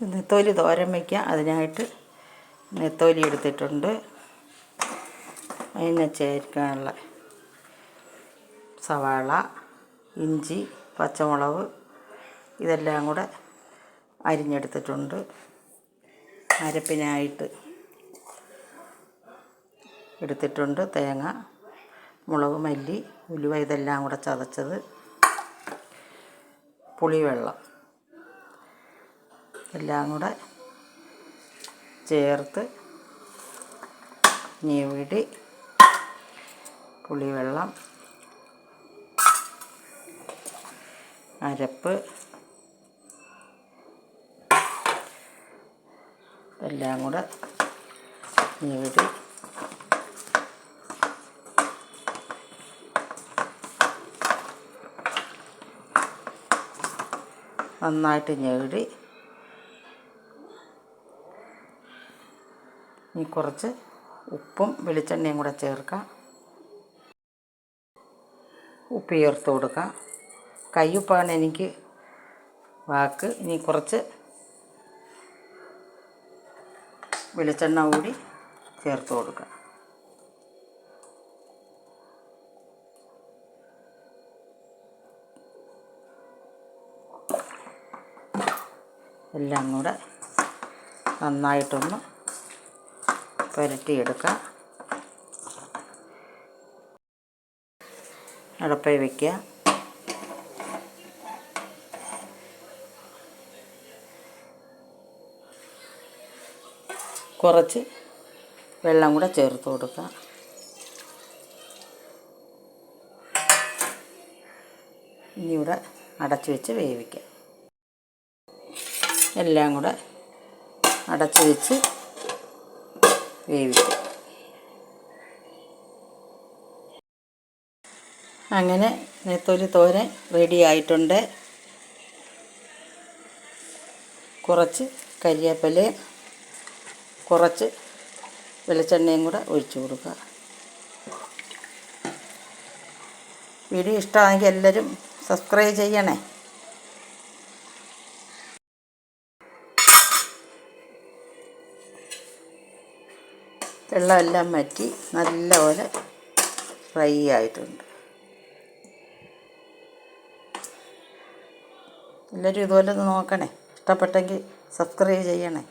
നെത്തോലി തോരൻ വയ്ക്കുക. അതിനായിട്ട് നെത്തോലി എടുത്തിട്ടുണ്ട്. അതിനെ ചേർക്കാനുള്ള സവാള ഇഞ്ചി പച്ചമുളക് ഇതെല്ലാം കൂടെ അരിഞ്ഞെടുത്തിട്ടുണ്ട്. അരപ്പിനായിട്ട് എടുത്തിട്ടുണ്ട് തേങ്ങ മുളക് മല്ലി ഉലുവ ഇതെല്ലാം കൂടെ ചതച്ചത് പുളിവെള്ളം. എല്ലാം കൂടെ ചേർത്ത് ഞെവിടി പുളിവെള്ളം അരപ്പ് എല്ലാം കൂടെ ഞെവിടി. നന്നായിട്ട് ഞെവിടി. ഇനി കുറച്ച് ഉപ്പും വെളിച്ചെണ്ണയും കൂടെ ചേർക്കാം. ഉപ്പ് ചേർത്ത് കൊടുക്കാം. കയ്യുപ്പാണ് എനിക്ക് വാക്ക്. ഇനി കുറച്ച് വെളിച്ചെണ്ണ കൂടി ചേർത്ത് കൊടുക്കുക എല്ലാം കൂടെ നന്നായിട്ടൊന്ന് പുരട്ടിയെടുക്കാം അടപ്പിൽ വയ്ക്കുക കുറച്ച് വെള്ളം കൂടെ ചേർത്ത് കൊടുക്കുക ഇനി ഇവിടെ അടച്ചു വെച്ച് വേവിക്കാം. എല്ലാം കൂടെ അടച്ചു വെച്ച് വേവിക്കും. അങ്ങനെ നെത്തോലി തോരൻ റെഡി ആയിട്ടുണ്ട്. കുറച്ച് കരിയേപ്പിലയും കുറച്ച് വെളിച്ചെണ്ണയും കൂടെ ഒഴിച്ചു കൊടുക്കുക. വീഡിയോ ഇഷ്ടമാണെങ്കിൽ എല്ലാവരും സബ്സ്ക്രൈബ് ചെയ്യണേ. വെള്ളമെല്ലാം വറ്റി നല്ലപോലെ ഫ്രൈ ആയിട്ടുണ്ട്. എല്ലാവരും ഇതുപോലെ ഒന്ന് നോക്കണേ. ഇഷ്ടപ്പെട്ടെങ്കിൽ സബ്സ്ക്രൈബ് ചെയ്യണേ.